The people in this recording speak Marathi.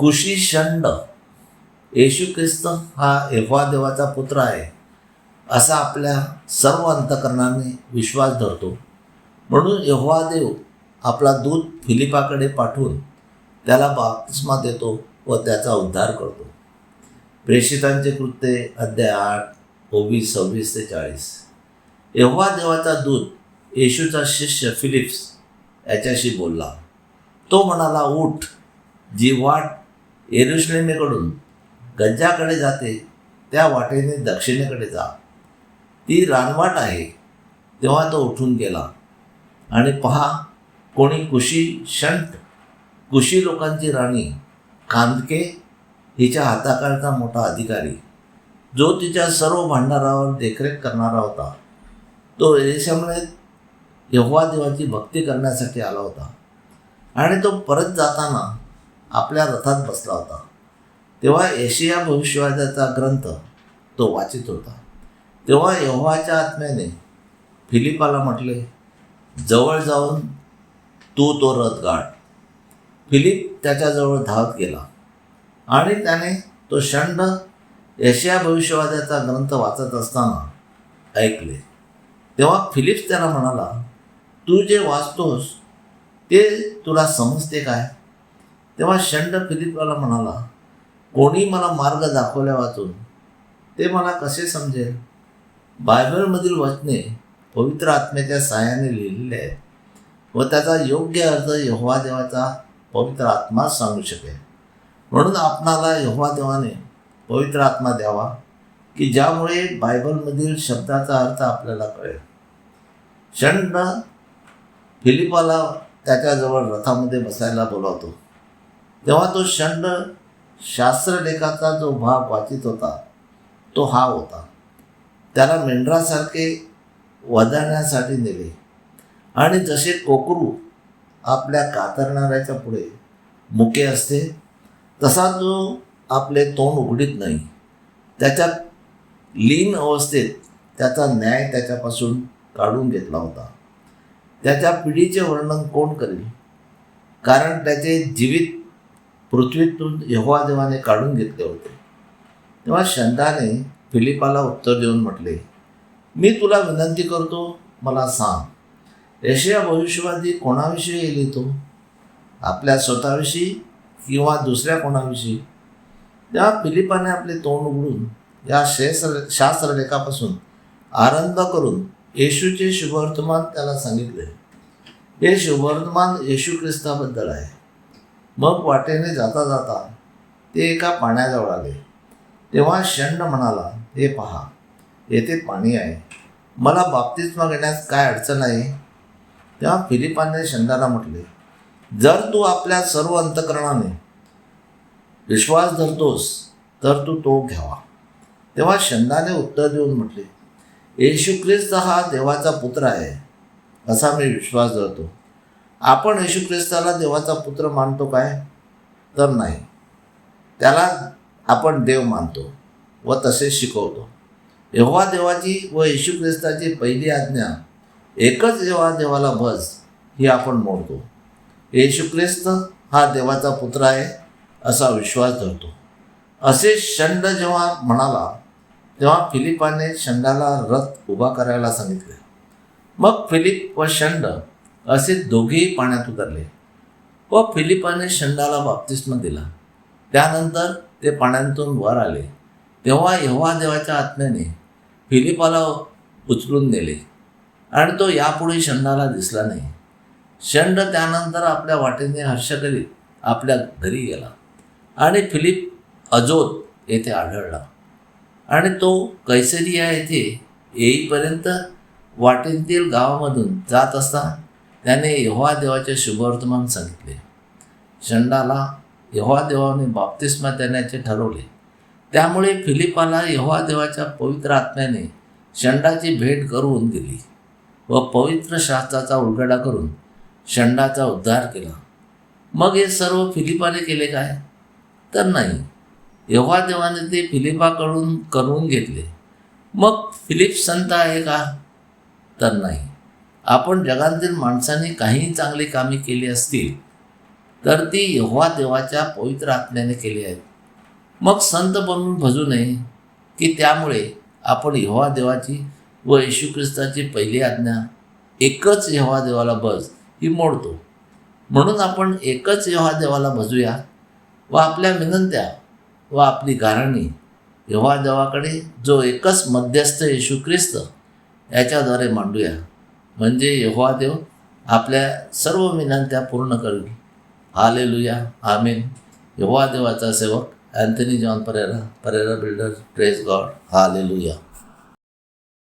कुशी षंड येशू ख्रिस्त हा एव्हा देवाचा पुत्र आहे असा आपल्या सर्व अंतकरणाने विश्वास धरतो. म्हणून यहोवा देव आपला दूत फिलिपाकडे पाठवून त्याला बाप्तिस्मा देतो व त्याचा उद्धार करतो. प्रेषितांचे कृत्ये अध्याय आठ ओवीस सव्वीस ते चाळीस. एव्हा देवाचा दूत येशूचा शिष्य फिलिप्स याच्याशी बोलला. तो म्हणाला उठ जी वाट एरुश्लेमेकडून गज्जाकडे जाते त्या वाटेने दक्षिणेकडे जा. ती रानवाट आहे तेव्हा तो उठून गेला. आणि पहा कोणी कुशी शंट कुशी लोकांची राणी कांदके हिच्या हाताखालचा मोठा अधिकारी जो तिच्या सर्व भांडारावर देखरेख करणारा होता. तो एलिशामुळे यहोवा देवाची भक्ती करण्यासाठी आला होता. आणि तो परत जाताना आपल्या रथात बसला होता. तेव्हा एशिया भविष्यवादाचा ग्रंथ तो वाचित होता. तेव्हा यहोवाच्या आत्म्याने फिलिपाला म्हटले जवळ जाऊन तू तो रथ गाठ. फिलिप त्याच्याजवळ धावत गेला आणि त्याने तो शंड यशया भविष्यवादाचा ग्रंथ वाचत असताना ऐकले. तेव्हा फिलिप्स त्याला म्हणाला तू जे वाचतोस ते तुला समजते काय? तेव्हा शंड फिलिपला म्हणाला कोणी मला मार्ग दाखवल्या वाचून ते मला कसे समजेल? बायबलमधील वचने पवित्र आत्म्याच्या सहाय्याने लिहिलेले आहेत व त्याचा योग्य अर्थ यहोवा देवाचा पवित्र आत्मा सांगू शकेल. म्हणून आपणाला यहोवा देवाने पवित्र आत्मा द्यावा की ज्यामुळे बायबलमधील शब्दाचा अर्थ आपल्याला कळेल. शंड फिलिपाला त्याच्याजवळ रथामध्ये बसायला बोलावतो. तेव्हा तो शंड शास्त्रलेखाचा जो भाग वाचित होता तो हा होता. त्याला मेंढरासारखे वधारण्यासाठी नेले. आणि जसे कोकरू आपल्या कातरणाऱ्याच्या पुढे मुके असते तसा जो आपले तोंड उघडीत नाही. त्याच्या लीन अवस्थेत त्याचा न्याय त्याच्यापासून काढून घेतला होता. त्याच्या पिढीचे वर्णन कोण करेल? कारण त्याचे जीवित पृथ्वीतून यहोवा देवाने काढून घेतले होते. तेव्हा शंदाने फिलिपाला उत्तर देऊन म्हटले मी तुला विनंती करतो मला सांग यशया भविष्यवादी कोणाविषयी लिहितो आपल्या स्वतःविषयी किंवा दुसऱ्या कोणाविषयी? तेव्हा फिलिपाने आपले तोंड उघडून या शेस्त्र शास्त्रलेखापासून आरंभ करून येशूचे शुभवर्तमान त्याला सांगितले. हे शुभवर्तमान येशू ख्रिस्ताबद्दल आहे. मग वाटेने जाता जाता ते एका पाण्याजवळ आले. तेव्हा शंड म्हणाला हे पहा येथे पाणी आहे. मला बाप्तिस्मा घेण्यास काय अडचण आहे? तेव्हा फिलिपाने शंडाला म्हटले जर तू आपल्या सर्व अंतकरणाने विश्वास धरतोस तर तू तो घ्यावा. तेव्हा शंडाने उत्तर देऊन म्हटले येशू ख्रिस्त हा देवाचा पुत्र आहे असा मी विश्वास धरतो. आपण येशू ख्रिस्ताला देवाचा पुत्र मानतो काय? तर नाही. त्याला आपण देव मानतो व तसे शिकवतो. एव्हा देवाची व येशू ख्रिस्ताची पहिली आज्ञा एकच जेव्हा देवाला भज ही आपण मोडतो. येशू ख्रिस्त हा देवाचा पुत्र आहे असा विश्वास धरतो. असे षंड जेव्हा म्हणाला तेव्हा फिलिपाने षंडाला रथ उभा करायला सांगितले. मग फिलिप व षंड असे दोघेही पाण्यात उतरले. व फिलिपाने शंडाला बाप्तिस्मा दिला. त्यानंतर ते पाण्यातून वर आले. तेव्हा यव्हा देवाच्या आत्म्याने फिलिपाला उचलून नेले. आणि तो यापुढे शंडाला दिसला नाही. शंड त्यानंतर आपल्या वाटेने हर्ष करीत आपल्या घरी गेला. आणि फिलिप अजोत येथे आढळला. आणि तो कैसरिया येथे येईपर्यंत वाटेतील गावामधून जात असता त्याने यहोवा देवाचे शुभवर्तमान सांगितले. शंडाला यहोवा देवाने बाप्तिस्मा देण्याचे ठरवले. त्यामुळे फिलिपाला यहोवा देवाच्या पवित्र आत्म्याने शंडाची भेट करून दिली व पवित्र शास्त्राचा उलगडा करून शंडाचा उद्धार केला. मग हे सर्व फिलिपाने केले काय? तर नाही. यहोवा देवाने ते फिलिपाकडून करून घेतले. मग फिलिप संत आहे का? तर नाही. आपण जगातील माणसांनी काही चांगली कामे केली असतील तर ती यहोवा देवाच्या पवित्र आत्म्याने केली आहेत. मग संत बनून भजू नये की त्यामुळे आपण यहोवा देवाची व येशू ख्रिस्ताची पहिली आज्ञा एकच यहोवा देवाला भज ही मोडतो. म्हणून आपण एकच यहोवा देवाला भजूया व आपल्या विनंत्या व आपली गारणी यहोवा देवाकडे जो एकच मध्यस्थ येशू ख्रिस्त याच्याद्वारे मांडूया. म्हणजे यहोवा देव आपल्या सर्व विनंत्या पूर्ण करेल. हालेलुया आमीन यहोवा देवाचा सेवक Anthony John Pereira Pereira builder praise God hallelujah